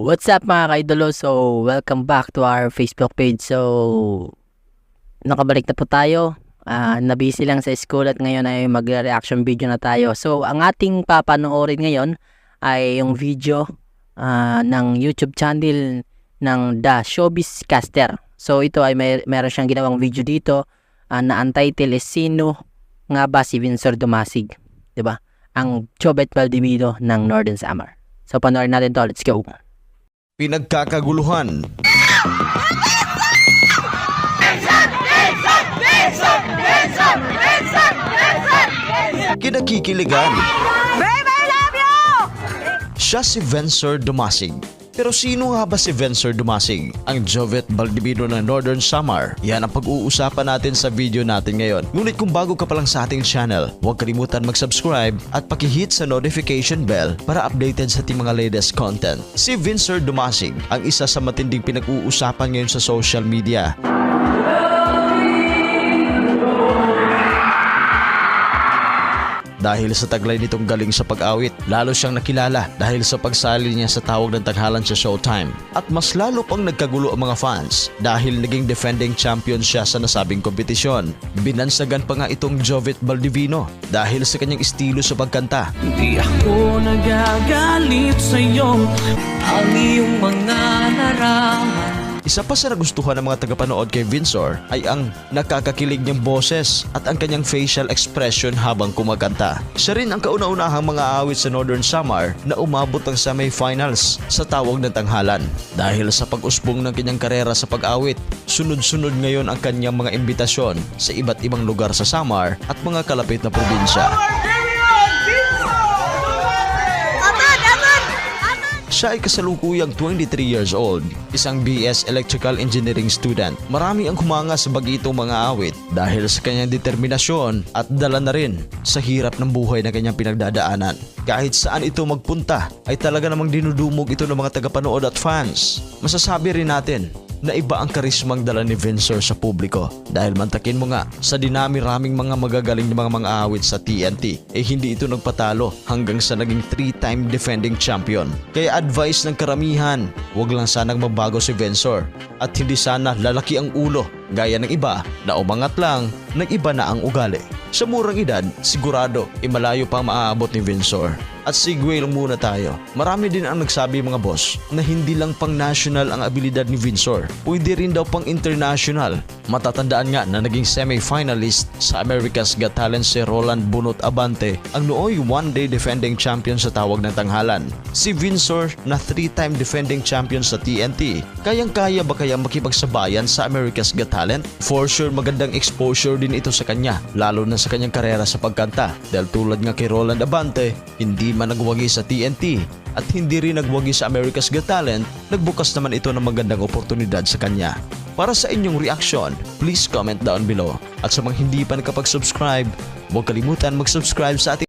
What's up mga kaidolo? So, welcome back to our Facebook page. So, nakabalik na po tayo. Ah, nabisi lang sa school at ngayon ay mag-reaction video na tayo. So, ang ating papanoorin ngayon ay yung video ah, ng YouTube channel ng The Showbiz Caster. So, ito ay may, meron siyang ginawang video dito ah, na ang title is Sino nga ba si Vincent Dumasig? ba? Ang Chobet Valdivino ng Northern Samar. So, panoorin natin to. Let's go. Pinagkakaguluhan. Kinakikiligan. Babe, I love you! Siya si Vencer Dumasig. Pero sino nga ba si Vencer Dumasig? Ang Jovet Baldivino ng Northern Samar. Yan ang pag-uusapan natin sa video natin ngayon. Ngunit kung bago ka pa lang sa ating channel, huwag kalimutan mag-subscribe at pakihit sa notification bell para updated sa ating mga latest content. Si Vencer Dumasig ang isa sa matinding pinag-uusapan ngayon sa social media. Dahil sa taglay nitong galing sa pag-awit, lalo siyang nakilala dahil sa pagsali niya sa tawag ng taghalan sa Showtime. At mas lalo pang nagkagulo ang mga fans dahil naging defending champion siya sa nasabing kompetisyon. Binansagan pa nga itong Jovet Baldivino dahil sa kanyang estilo sa pagkanta. Di ako nagagalit sa'yo Ang iyong mga larawan Isa pa sa nagustuhan ng mga tagapanood kay Vinsor ay ang nakakakilig niyang boses at ang kanyang facial expression habang kumakanta. Siya rin ang kauna-unahang mga awit sa Northern Samar na umabot ng semi-finals sa tawag ng tanghalan. Dahil sa pag-usbong ng kanyang karera sa pag-awit, sunod-sunod ngayon ang kanyang mga imbitasyon sa iba't ibang lugar sa Samar at mga kalapit na probinsya. Siya ay kasalukuyang 23 years old, isang BS Electrical Engineering student. Marami ang humanga sa bagitong mga awit dahil sa kanyang determinasyon at dala na rin sa hirap ng buhay na kanyang pinagdadaanan. Kahit saan ito magpunta ay talaga namang dinudumog ito ng mga tagapanood at fans. Masasabi rin natin na iba ang karismang dala ni Vincent sa publiko. Dahil mantakin mo nga, sa dinami-raming mga magagaling na mga mga awit sa TNT, eh hindi ito nagpatalo hanggang sa naging 3-time defending champion. Kaya advice ng karamihan, wag lang sanang mabago si Vincent at hindi sana lalaki ang ulo gaya ng iba na umangat lang, ng iba na ang ugali. Sa murang edad, sigurado, imalayo pa ang maaabot ni Vincent. At segue lang muna tayo. Marami din ang nagsabi mga boss na hindi lang pang national ang abilidad ni Vinsor. Pwede rin daw pang international. Matatandaan nga na naging semi-finalist sa America's Got Talent si Roland Bunot Abante ang nooy one-day defending champion sa tawag ng tanghalan. Si Vinsor na three-time defending champion sa TNT. Kayang-kaya ba kaya makipagsabayan sa America's Got Talent? For sure magandang exposure din ito sa kanya lalo na sa kanyang karera sa pagkanta dahil tulad nga kay Roland Abante hindi man nagwagi sa TNT at hindi rin nagwagi sa America's Got Talent, nagbukas naman ito ng magandang oportunidad sa kanya. Para sa inyong reaction, please comment down below. At sa mga hindi pa nakapag-subscribe, huwag kalimutan mag-subscribe sa ating